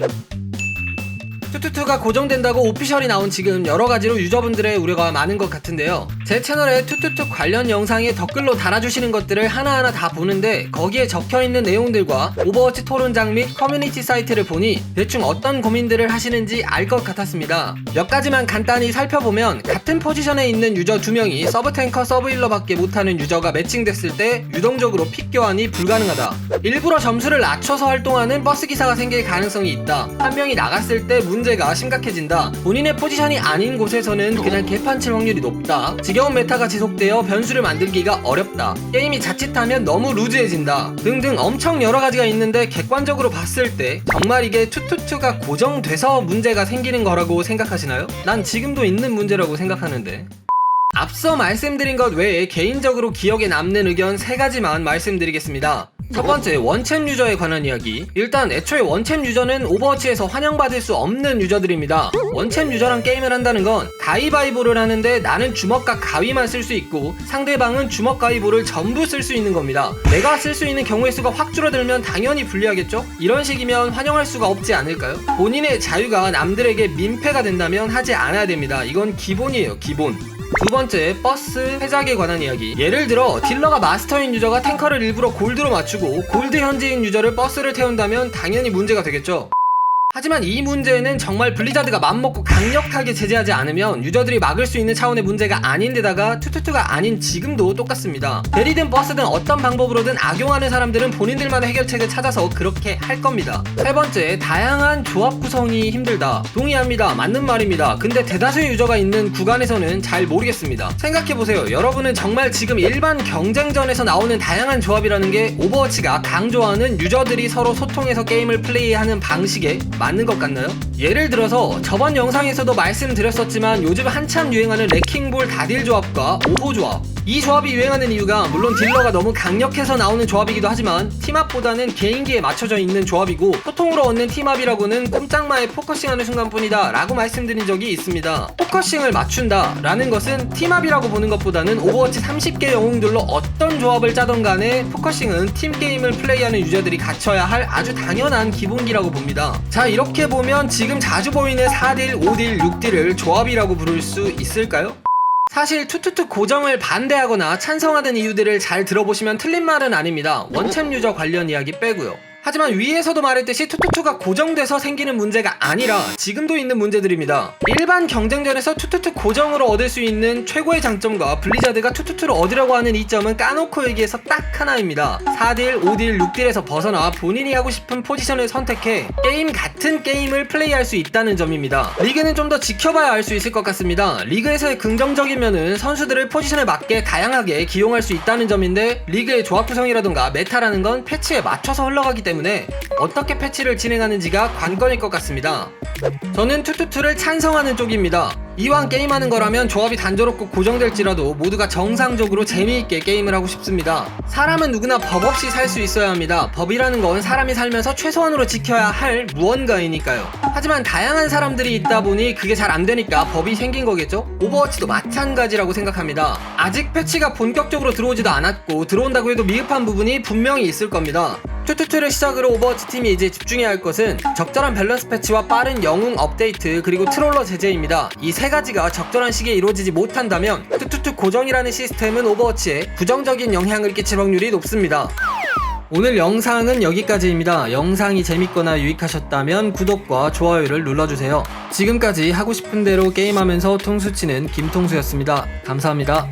Bye. 투투투가 고정된다고 오피셜이 나온 지금 여러 가지로 유저분들의 우려가 많은 것 같은데요. 제 채널에 투투투 관련 영상에 댓글로 달아주시는 것들을 하나하나 다 보는데 거기에 적혀 있는 내용들과 오버워치 토론장 및 커뮤니티 사이트를 보니 대충 어떤 고민들을 하시는지 알 것 같았습니다. 몇 가지만 간단히 살펴보면 같은 포지션에 있는 유저 두 명이 서브 탱커 서브 힐러밖에 못하는 유저가 매칭됐을 때 유동적으로 픽 교환이 불가능하다. 일부러 점수를 낮춰서 활동하는 버스 기사가 생길 가능성이 있다. 한 명이 나갔을 때문 제가 심각해진다. 본인의 포지션이 아닌 곳에서는 그냥 개판 칠 확률이 높다. 지겨운 메타가 지속되어 변수를 만들기가 어렵다. 게임이 자칫하면 너무 루즈해진다. 등등 엄청 여러 가지가 있는데 객관적으로 봤을 때 정말 이게 투투투가 고정돼서 문제가 생기는 거라고 생각하시나요? 난 지금도 있는 문제라고 생각하는데. 앞서 말씀드린 것 외에 개인적으로 기억에 남는 의견 세 가지만 말씀드리겠습니다. 첫 번째, 원챔 유저에 관한 이야기. 일단 애초에 원챔 유저는 오버워치에서 환영받을 수 없는 유저들입니다. 원챔 유저랑 게임을 한다는 건 가위바위보를 하는데 나는 주먹과 가위만 쓸 수 있고 상대방은 주먹 가위보를 전부 쓸 수 있는 겁니다. 내가 쓸 수 있는 경우의 수가 확 줄어들면 당연히 불리하겠죠? 이런 식이면 환영할 수가 없지 않을까요? 본인의 자유가 남들에게 민폐가 된다면 하지 않아야 됩니다. 이건 기본이에요, 기본. 두 번째, 버스 회작에 관한 이야기. 예를 들어, 딜러가 마스터인 유저가 탱커를 일부러 골드로 맞추고, 골드 현지인 유저를 버스를 태운다면 당연히 문제가 되겠죠. 하지만 이 문제는 정말 블리자드가 맘먹고 강력하게 제재하지 않으면 유저들이 막을 수 있는 차원의 문제가 아닌데다가 투투투가 아닌 지금도 똑같습니다. 대리든 버스든 어떤 방법으로든 악용하는 사람들은 본인들만의 해결책을 찾아서 그렇게 할 겁니다. 세 번째, 다양한 조합 구성이 힘들다. 동의합니다. 맞는 말입니다. 근데 대다수의 유저가 있는 구간에서는 잘 모르겠습니다. 생각해보세요. 여러분은 정말 지금 일반 경쟁전에서 나오는 다양한 조합이라는 게 오버워치가 강조하는 유저들이 서로 소통해서 게임을 플레이하는 방식에 맞는 것 같나요? 예를 들어서 저번 영상에서도 말씀드렸었지만 요즘 한참 유행하는 레킹볼 다딜 조합과 오호 조합 이 조합이 유행하는 이유가 물론 딜러가 너무 강력해서 나오는 조합이기도 하지만 팀합보다는 개인기에 맞춰져 있는 조합이고 소통으로 얻는 팀합이라고는 꼼짝마에 포커싱하는 순간뿐이다 라고 말씀드린 적이 있습니다 포커싱을 맞춘다 라는 것은 팀합이라고 보는 것보다는 오버워치 30개 영웅들로 어떤 조합을 짜던 간에 포커싱은 팀게임을 플레이하는 유저들이 갖춰야 할 아주 당연한 기본기라고 봅니다 자 이렇게 보면 지금 자주 보이는 4딜, 5딜, 6딜을 조합이라고 부를 수 있을까요? 사실 투투투 고정을 반대하거나 찬성하는 이유들을 잘 들어보시면 틀린 말은 아닙니다. 원챔 유저 관련 이야기 빼고요. 하지만 위에서도 말했듯이 투투투가 고정돼서 생기는 문제가 아니라 지금도 있는 문제들입니다. 일반 경쟁전에서 투투투 고정으로 얻을 수 있는 최고의 장점과 블리자드가 투투투를 얻으려고 하는 이점은 까놓고 얘기해서 딱 하나입니다. 4딜, 5딜, 6딜에서 벗어나 본인이 하고 싶은 포지션을 선택해 게임 같은 게임을 플레이할 수 있다는 점입니다. 리그는 좀 더 지켜봐야 알 수 있을 것 같습니다. 리그에서의 긍정적인 면은 선수들을 포지션에 맞게 다양하게 기용할 수 있다는 점인데 리그의 조합 구성이라던가 메타라는 건 패치에 맞춰서 흘러가기 때문에 어떻게 패치를 진행하는지가 관건일 것 같습니다. 저는 투투투를 찬성하는 쪽입니다. 이왕 게임하는 거라면 조합이 단조롭고 고정될지라도 모두가 정상적으로 재미있게 게임을 하고 싶습니다. 사람은 누구나 법 없이 살 수 있어야 합니다. 법이라는 건 사람이 살면서 최소한으로 지켜야 할 무언가이니까요. 하지만 다양한 사람들이 있다 보니 그게 잘 안 되니까 법이 생긴 거겠죠? 오버워치도 마찬가지라고 생각합니다. 아직 패치가 본격적으로 들어오지도 않았고 들어온다고 해도 미흡한 부분이 분명히 있을 겁니다. 투투투를 시작으로 오버워치 팀이 이제 집중해야 할 것은 적절한 밸런스 패치와 빠른 영웅 업데이트 그리고 트롤러 제재입니다. 이 세 가지가 적절한 시기에 이루어지지 못한다면 투투투 고정이라는 시스템은 오버워치에 부정적인 영향을 끼칠 확률이 높습니다. 오늘 영상은 여기까지입니다. 영상이 재밌거나 유익하셨다면 구독과 좋아요를 눌러주세요. 지금까지 하고 싶은 대로 게임하면서 통수 치는 김통수였습니다. 감사합니다.